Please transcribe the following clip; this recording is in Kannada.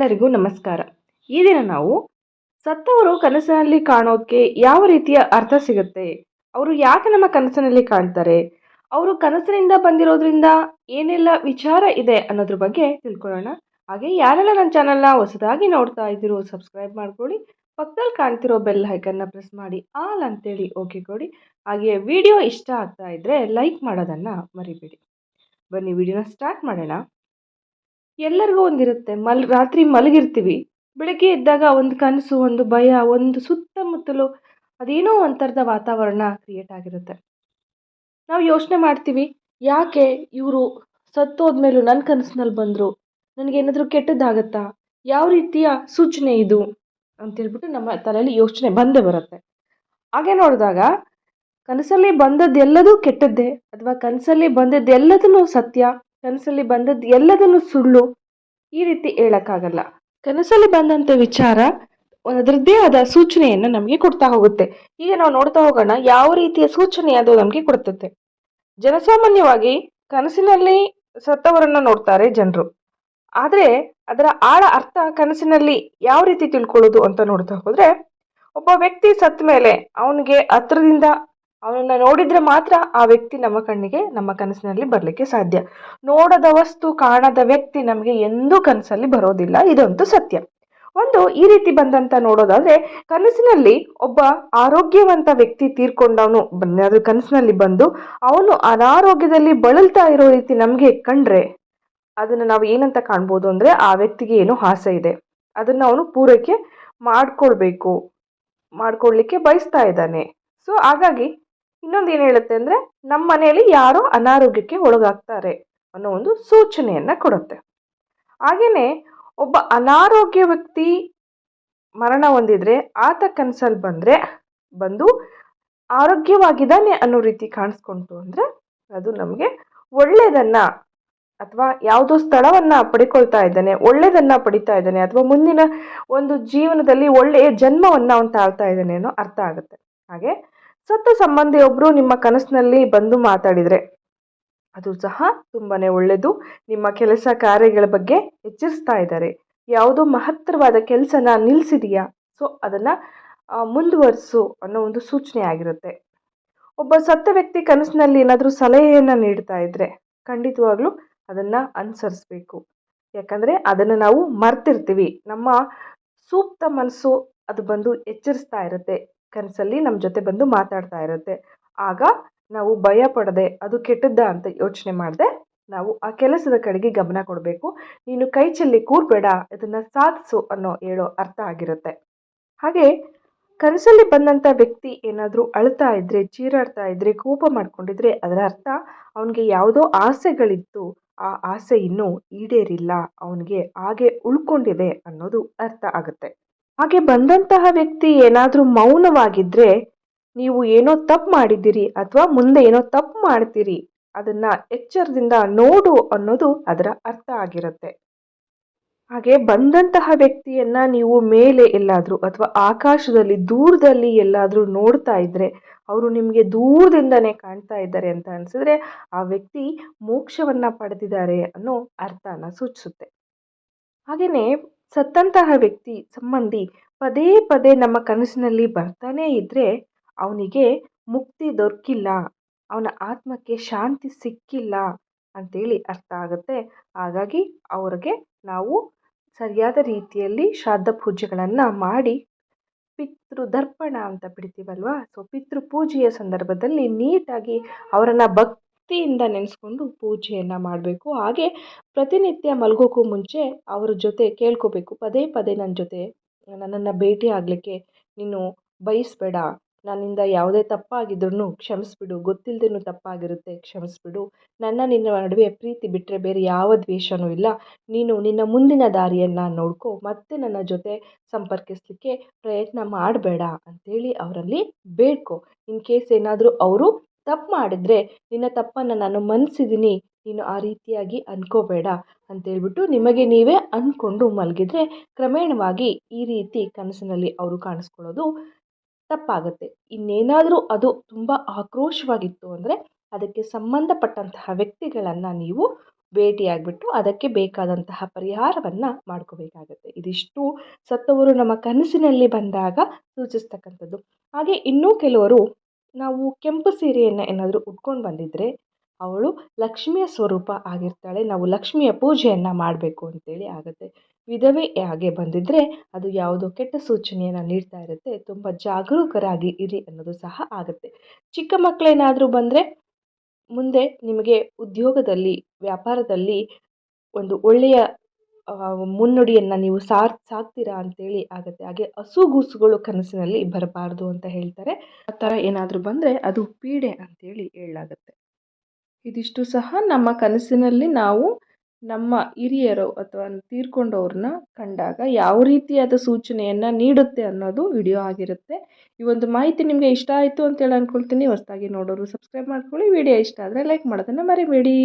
ಎಲ್ಲರಿಗೂ ನಮಸ್ಕಾರ. ಈ ದಿನ ನಾವು ಸತ್ತವರು ಕನಸಿನಲ್ಲಿ ಕಾಣೋಕೆ ಯಾವ ರೀತಿಯ ಅರ್ಥ ಸಿಗುತ್ತೆ? ಅವರು ಯಾಕೆ ನಮ್ಮ ಕನಸಿನಲ್ಲಿ ಕಾಣ್ತಾರೆ? ಅವರು ಕನಸಿನಿಂದ ಬಂದಿರೋದ್ರಿಂದ ಏನೆಲ್ಲ ವಿಚಾರ ಇದೆ ಅನ್ನೋದ್ರ ಬಗ್ಗೆ ತಿಳ್ಕೊಳ್ಳೋಣ. ಹಾಗೆ ಯಾರೆಲ್ಲ ನನ್ನ ಚಾನಲ್ನ ಹೊಸದಾಗಿ ನೋಡ್ತಾ ಇದ್ದೀರೋ ಸಬ್ಸ್ಕ್ರೈಬ್ ಮಾಡ್ಕೊಳ್ಳಿ. ಪಕ್ಕದಲ್ಲಿ ಕಾಣ್ತಿರೋ ಬೆಲ್ ಹೈಕನ್ನ ಪ್ರೆಸ್ ಮಾಡಿ. ಆಲ್ ಅಂತೇಳಿ ಓಕೆ ಕೊಡಿ. ಹಾಗೆ ವಿಡಿಯೋ ಇಷ್ಟ ಆಗ್ತಾ ಇದ್ದರೆ ಲೈಕ್ ಮಾಡೋದನ್ನು ಮರಿಬೇಡಿ. ಬನ್ನಿ ವಿಡಿಯೋನ ಸ್ಟಾರ್ಟ್ ಮಾಡೋಣ. ಎಲ್ಲರಿಗೂ ಒಂದಿರುತ್ತೆ. ಮಲ್, ರಾತ್ರಿ ಮಲಗಿರ್ತೀವಿ. ಬೆಳಗ್ಗೆ ಎದ್ದಾಗ ಒಂದು ಕನಸು, ಒಂದು ಭಯ, ಒಂದು ಸುತ್ತಮುತ್ತಲು ಅದೇನೋ ಒಂಥರದ ವಾತಾವರಣ ಕ್ರಿಯೇಟ್ ಆಗಿರುತ್ತೆ. ನಾವು ಯೋಚನೆ ಮಾಡ್ತೀವಿ, ಯಾಕೆ ಇವರು ಸತ್ತೋದ್ಮೇಲೂ ನನ್ನ ಕನಸಿನಲ್ಲಿ ಬಂದರು? ನನಗೇನಾದರೂ ಕೆಟ್ಟದ್ದಾಗತ್ತಾ? ಯಾವ ರೀತಿಯ ಸೂಚನೆ ಇದು? ಅಂತೇಳ್ಬಿಟ್ಟು ನಮ್ಮ ತಲೆಯಲ್ಲಿ ಯೋಚನೆ ಬಂದೇ ಬರುತ್ತೆ. ಹಾಗೆ ನೋಡಿದಾಗ, ಕನಸಲ್ಲಿ ಬಂದದ್ದೆಲ್ಲದೂ ಕೆಟ್ಟದ್ದೇ? ಅಥವಾ ಕನಸಲ್ಲಿ ಬಂದದ್ದೆಲ್ಲದನ್ನೂ ಸತ್ಯ? ಕನಸಲ್ಲಿ ಬಂದದ್ದು ಎಲ್ಲದನ್ನು ಸುಳ್ಳು? ಈ ರೀತಿ ಹೇಳೋಕ್ಕಾಗಲ್ಲ. ಕನಸಲ್ಲಿ ಬಂದಂಥ ವಿಚಾರ, ಅದರದ್ದೇ ಆದ ಸೂಚನೆಯನ್ನು ನಮಗೆ ಕೊಡ್ತಾ ಹೋಗುತ್ತೆ. ಈಗ ನಾವು ನೋಡ್ತಾ ಹೋಗೋಣ, ಯಾವ ರೀತಿಯ ಸೂಚನೆ ಅದು ನಮಗೆ ಕೊಡ್ತದೆ. ಜನಸಾಮಾನ್ಯವಾಗಿ ಕನಸಿನಲ್ಲಿ ಸತ್ತವರನ್ನು ನೋಡ್ತಾರೆ ಜನರು. ಆದರೆ, ಅದರ ಆಳ ಅರ್ಥ ಕನಸಿನಲ್ಲಿ ಯಾವ ರೀತಿ ತಿಳ್ಕೊಳ್ಳೋದು ಅಂತ ನೋಡ್ತಾ ಹೋದರೆ, ಒಬ್ಬ ವ್ಯಕ್ತಿ ಸತ್ತ ಮೇಲೆ ಅವನಿಗೆ ಹತ್ರದಿಂದ ಅವನನ್ನು ನೋಡಿದರೆ ಮಾತ್ರ ಆ ವ್ಯಕ್ತಿ ನಮ್ಮ ಕಣ್ಣಿಗೆ, ನಮ್ಮ ಕನಸಿನಲ್ಲಿ ಬರಲಿಕ್ಕೆ ಸಾಧ್ಯ. ನೋಡದ ವಸ್ತು, ಕಾಣದ ವ್ಯಕ್ತಿ ನಮಗೆ ಎಂದೂ ಕನಸಲ್ಲಿ ಬರೋದಿಲ್ಲ. ಇದಂತೂ ಸತ್ಯ. ಒಂದು, ಈ ರೀತಿ ಬಂದಂತ ನೋಡೋದಾದ್ರೆ, ಕನಸಿನಲ್ಲಿ ಒಬ್ಬ ಆರೋಗ್ಯವಂತ ವ್ಯಕ್ತಿ ತೀರ್ಕೊಂಡವನು ಅದು ಕನಸಿನಲ್ಲಿ ಬಂದು, ಅವನು ಅನಾರೋಗ್ಯದಲ್ಲಿ ಬಳಲ್ತಾ ಇರೋ ರೀತಿ ನಮಗೆ ಕಂಡ್ರೆ, ಅದನ್ನು ನಾವು ಏನಂತ ಕಾಣ್ಬೋದು ಅಂದರೆ, ಆ ವ್ಯಕ್ತಿಗೆ ಏನು ಆಸೆ ಇದೆ. ಅದನ್ನು ಅವನು ಪೂರೈಕೆ ಮಾಡ್ಕೊಳ್ಬೇಕು, ಮಾಡ್ಕೊಳ್ಲಿಕ್ಕೆ ಬಯಸ್ತಾ ಇದ್ದಾನೆ. ಸೊ ಹಾಗಾಗಿ ಇನ್ನೊಂದು ಏನು ಹೇಳುತ್ತೆ ಅಂದರೆ ನಮ್ಮ ಮನೆಯಲ್ಲಿ ಯಾರೋ ಅನಾರೋಗ್ಯಕ್ಕೆ ಒಳಗಾಗ್ತಾರೆ ಅನ್ನೋ ಒಂದು ಸೂಚನೆಯನ್ನು ಕೊಡುತ್ತೆ. ಹಾಗೆಯೇ ಒಬ್ಬ ಅನಾರೋಗ್ಯ ವ್ಯಕ್ತಿ ಮರಣ ಹೊಂದಿದ್ರೆ ಆತ ಕನಸಲ್ಲಿ ಬಂದರೆ, ಬಂದು ಆರೋಗ್ಯವಾಗಿದ್ದಾನೆ ಅನ್ನೋ ರೀತಿ ಕಾಣಿಸ್ಕೊಂತು ಅಂದರೆ ಅದು ನಮಗೆ ಒಳ್ಳೆಯದನ್ನು ಅಥವಾ ಯಾವುದೋ ಸ್ಥಳವನ್ನು ಪಡ್ಕೊಳ್ತಾ ಇದ್ದಾನೆ ಒಳ್ಳೆಯದನ್ನು ಪಡಿತಾ ಇದ್ದಾನೆ ಅಥವಾ ಮುಂದಿನ ಒಂದು ಜೀವನದಲ್ಲಿ ಒಳ್ಳೆಯ ಜನ್ಮವನ್ನು ಅವನು ತಾಳ್ತಾ ಇದ್ದಾನೆ ಅನ್ನೋ ಅರ್ಥ ಆಗುತ್ತೆ. ಹಾಗೆ ಸತ್ತ ಸಂಬಂಧಿಯೊಬ್ಬರು ನಿಮ್ಮ ಕನಸಿನಲ್ಲಿ ಬಂದು ಮಾತಾಡಿದರೆ ಅದು ಸಹ ತುಂಬಾ ಒಳ್ಳೆಯದು. ನಿಮ್ಮ ಕೆಲಸ ಕಾರ್ಯಗಳ ಬಗ್ಗೆ ಎಚ್ಚರಿಸ್ತಾ ಇದ್ದಾರೆ. ಯಾವುದೋ ಮಹತ್ತರವಾದ ಕೆಲಸನ ನಿಲ್ಲಿಸಿದೆಯಾ ಸೊ, ಅದನ್ನು ಮುಂದುವರಿಸು ಅನ್ನೋ ಒಂದು ಸೂಚನೆ ಆಗಿರುತ್ತೆ. ಒಬ್ಬ ಸತ್ತ ವ್ಯಕ್ತಿ ಕನಸಿನಲ್ಲಿ ಏನಾದರೂ ಸಲಹೆಯನ್ನು ನೀಡ್ತಾ ಇದ್ದರೆ ಖಂಡಿತವಾಗ್ಲೂ ಅದನ್ನು ಅನುಸರಿಸ್ಬೇಕು. ಯಾಕಂದರೆ ಅದನ್ನು ನಾವು ಮರ್ತಿರ್ತೀವಿ. ನಮ್ಮ ಸೂಕ್ತ ಮನಸ್ಸು ಅದು ಬಂದು ಎಚ್ಚರಿಸ್ತಾ ಇರುತ್ತೆ. ಕನಸಲ್ಲಿ ನಮ್ಮ ಜೊತೆ ಬಂದು ಮಾತಾಡ್ತಾ ಇರುತ್ತೆ. ಆಗ ನಾವು ಭಯ ಪಡದೆ ಅದು ಕೆಟ್ಟದ್ದ ಅಂತ ಯೋಚನೆ ಮಾಡದೆ ನಾವು ಆ ಕೆಲಸದ ಕಡೆಗೆ ಗಮನ ಕೊಡಬೇಕು. ನೀನು ಕೈ ಚೆಲ್ಲಿ ಕೂರಬೇಡ, ಇದನ್ನು ಸಾಧಿಸು ಅನ್ನೋ ಹೇಳೋ ಅರ್ಥ ಆಗಿರುತ್ತೆ. ಹಾಗೆ ಕನಸಲ್ಲಿ ಬಂದಂಥ ವ್ಯಕ್ತಿ ಏನಾದರೂ ಅಳ್ತಾ ಇದ್ದರೆ ಚೀರಾಡ್ತಾ ಇದ್ದರೆ ಕೋಪ ಮಾಡ್ಕೊಂಡಿದ್ರೆ ಅದರ ಅರ್ಥ ಅವನಿಗೆ ಯಾವುದೋ ಆಸೆಗಳಿತ್ತು. ಆ ಆಸೆ ಇನ್ನೂ ಈಡೇರಿಲ್ಲ. ಅವನಿಗೆ ಹಾಗೆ ಉಳ್ಕೊಂಡಿದೆ ಅನ್ನೋದು ಅರ್ಥ ಆಗುತ್ತೆ. ಹಾಗೆ ಬಂದಂತಹ ವ್ಯಕ್ತಿ ಏನಾದರೂ ಮೌನವಾಗಿದ್ದರೆ ನೀವು ಏನೋ ತಪ್ಪು ಮಾಡಿದ್ದೀರಿ ಅಥವಾ ಮುಂದೆ ಏನೋ ತಪ್ಪು ಮಾಡ್ತೀರಿ, ಅದನ್ನ ಎಚ್ಚರದಿಂದ ನೋಡು ಅನ್ನೋದು ಅದರ ಅರ್ಥ ಆಗಿರುತ್ತೆ. ಹಾಗೆ ಬಂದಂತಹ ವ್ಯಕ್ತಿಯನ್ನ ನೀವು ಮೇಲೆ ಎಲ್ಲಾದರೂ ಅಥವಾ ಆಕಾಶದಲ್ಲಿ ದೂರದಲ್ಲಿ ಎಲ್ಲಾದರೂ ನೋಡ್ತಾ ಇದ್ರೆ, ಅವರು ನಿಮಗೆ ದೂರದಿಂದನೇ ಕಾಣ್ತಾ ಇದ್ದಾರೆ ಅಂತ ಅನಿಸಿದ್ರೆ ಆ ವ್ಯಕ್ತಿ ಮೋಕ್ಷವನ್ನ ಪಡೆದಿದ್ದಾರೆ ಅನ್ನೋ ಅರ್ಥನ ಸೂಚಿಸುತ್ತೆ. ಹಾಗೆಯೇ ಸತ್ತಂತಹ ವ್ಯಕ್ತಿ ಸಂಬಂಧಿ ಪದೇ ಪದೇ ನಮ್ಮ ಕನಸಿನಲ್ಲಿ ಬರ್ತಾನೇ ಇದ್ದರೆ ಅವನಿಗೆ ಮುಕ್ತಿ ದೊರಕಿಲ್ಲ, ಅವನ ಆತ್ಮಕ್ಕೆ ಶಾಂತಿ ಸಿಕ್ಕಿಲ್ಲ ಅಂತೇಳಿ ಅರ್ಥ ಆಗುತ್ತೆ. ಹಾಗಾಗಿ ಅವ್ರಿಗೆ ನಾವು ಸರಿಯಾದ ರೀತಿಯಲ್ಲಿ ಶ್ರಾದ್ದ ಪೂಜೆಗಳನ್ನು ಮಾಡಿ ಪಿತೃದರ್ಪಣ ಅಂತ ಬಿಡ್ತೀವಲ್ವಾ? ಸೊ ಪಿತೃ ಪೂಜೆಯ ಸಂದರ್ಭದಲ್ಲಿ ನೀಟಾಗಿ ಅವರನ್ನು ಭಕ್ತಿಯಿಂದ ನೆನೆಸ್ಕೊಂಡು ಪೂಜೆಯನ್ನು ಮಾಡಬೇಕು. ಹಾಗೆ ಪ್ರತಿನಿತ್ಯ ಮಲಗೋಕ್ಕೂ ಮುಂಚೆ ಅವರ ಜೊತೆ ಕೇಳ್ಕೋಬೇಕು. ಪದೇ ಪದೇ ನನ್ನ ಜೊತೆ ನನ್ನನ್ನು ಭೇಟಿ ಆಗಲಿಕ್ಕೆ ನೀನು ಬಯಸ್ಬೇಡ ನನ್ನಿಂದ ಯಾವುದೇ ತಪ್ಪಾಗಿದ್ರೂ ಕ್ಷಮಿಸ್ಬಿಡು. ಗೊತ್ತಿಲ್ಲದೇನು ತಪ್ಪಾಗಿರುತ್ತೆ ಕ್ಷಮಿಸ್ಬಿಡು. ನನ್ನ ನಿನ್ನ ನಡುವೆ ಪ್ರೀತಿ ಬಿಟ್ಟರೆ ಬೇರೆ ಯಾವ ದ್ವೇಷವೂ ಇಲ್ಲ. ನೀನು ನಿನ್ನ ಮುಂದಿನ ದಾರಿಯನ್ನು ನೋಡ್ಕೊ. ಮತ್ತೆ ನನ್ನ ಜೊತೆ ಸಂಪರ್ಕಿಸಲಿಕ್ಕೆ ಪ್ರಯತ್ನ ಮಾಡಬೇಡ ಅಂಥೇಳಿ ಅವರಲ್ಲಿ ಬೇಡ್ಕೊ. ಇನ್ ಕೇಸ್ ಏನಾದರೂ ಅವರು ತಪ್ಪು ಮಾಡಿದರೆ ನಿನ್ನ ತಪ್ಪನ್ನು ನಾನು ಮನ್ನಿಸಿದ್ದೀನಿ ನೀನು ಆ ರೀತಿಯಾಗಿ ಅಂದ್ಕೋಬೇಡ ಅಂತೇಳ್ಬಿಟ್ಟು ನಿಮಗೆ ನೀವೇ ಅಂದ್ಕೊಂಡು ಮಲಗಿದ್ರೆ ಕ್ರಮೇಣವಾಗಿ ಈ ರೀತಿ ಕನಸಿನಲ್ಲಿ ಅವರು ಕಾಣಿಸ್ಕೊಳ್ಳೋದು ತಪ್ಪಾಗುತ್ತೆ. ಇನ್ನೇನಾದರೂ ಅದು ತುಂಬ ಆಕ್ರೋಶವಾಗಿತ್ತು ಅಂದರೆ ಅದಕ್ಕೆ ಸಂಬಂಧಪಟ್ಟಂತಹ ವ್ಯಕ್ತಿಗಳನ್ನು ನೀವು ಭೇಟಿಯಾಗ್ಬಿಟ್ಟು ಅದಕ್ಕೆ ಬೇಕಾದಂತಹ ಪರಿಹಾರವನ್ನು ಮಾಡ್ಕೋಬೇಕಾಗತ್ತೆ. ಇದಿಷ್ಟು ಸತ್ತವರು ನಮ್ಮ ಕನಸಿನಲ್ಲಿ ಬಂದಾಗ ಸೂಚಿಸ್ತಕ್ಕಂಥದ್ದು. ಹಾಗೆ ಇನ್ನೂ ಕೆಲವರು ನಾವು ಕೆಂಪು ಸೀರೆಯನ್ನು ಏನಾದರೂ ಉಟ್ಕೊಂಡು ಬಂದಿದ್ದರೆ ಅವಳು ಲಕ್ಷ್ಮಿಯ ಸ್ವರೂಪ ಆಗಿರ್ತಾಳೆ, ನಾವು ಲಕ್ಷ್ಮಿಯ ಪೂಜೆಯನ್ನು ಮಾಡಬೇಕು ಅಂತೇಳಿ ಆಗುತ್ತೆ. ವಿಧವೆ ಹಾಗೆ ಬಂದಿದ್ದರೆ ಅದು ಯಾವುದೋ ಕೆಟ್ಟ ಸೂಚನೆಯನ್ನು ನೀಡ್ತಾ ಇರುತ್ತೆ, ತುಂಬ ಜಾಗರೂಕರಾಗಿ ಇರಿ ಅನ್ನೋದು ಸಹ ಆಗುತ್ತೆ. ಚಿಕ್ಕ ಮಕ್ಕಳೇನಾದರೂ ಬಂದರೆ ಮುಂದೆ ನಿಮಗೆ ಉದ್ಯೋಗದಲ್ಲಿ, ವ್ಯಾಪಾರದಲ್ಲಿ ಒಂದು ಒಳ್ಳೆಯ ಮುನ್ನುಡಿಯನ್ನು ನೀವು ಸಾರ್, ಸಾಕ್ತೀರಾ ಅಂತೇಳಿ ಆಗುತ್ತೆ. ಹಾಗೆ ಹಸುಗೂಸುಗಳು ಕನಸಿನಲ್ಲಿ ಬರಬಾರ್ದು ಅಂತ ಹೇಳ್ತಾರೆ. ಆ ಥರ ಏನಾದರೂ ಬಂದರೆ ಅದು ಪೀಡೆ ಅಂತೇಳಿ ಹೇಳಲಾಗತ್ತೆ. ಇದಿಷ್ಟು ಸಹ ನಮ್ಮ ಕನಸಿನಲ್ಲಿ ನಾವು ನಮ್ಮ ಹಿರಿಯರು ಅಥವಾ ತೀರ್ಕೊಂಡವ್ರನ್ನ ಕಂಡಾಗ ಯಾವ ರೀತಿಯಾದ ಸೂಚನೆಯನ್ನು ನೀಡುತ್ತೆ ಅನ್ನೋದು ವಿಡಿಯೋ ಆಗಿರುತ್ತೆ. ಈ ಒಂದು ಮಾಹಿತಿ ನಿಮಗೆ ಇಷ್ಟ ಆಯಿತು ಅಂತೇಳಿ ಅಂದ್ಕೊಳ್ತೀನಿ ಹೊಸದಾಗಿ ನೋಡೋರು ಸಬ್ಸ್ಕ್ರೈಬ್ ಮಾಡ್ಕೊಳ್ಳಿ. ವಿಡಿಯೋ ಇಷ್ಟ ಆದರೆ ಲೈಕ್ ಮಾಡೋದನ್ನು ಮರಿಬೇಡಿ.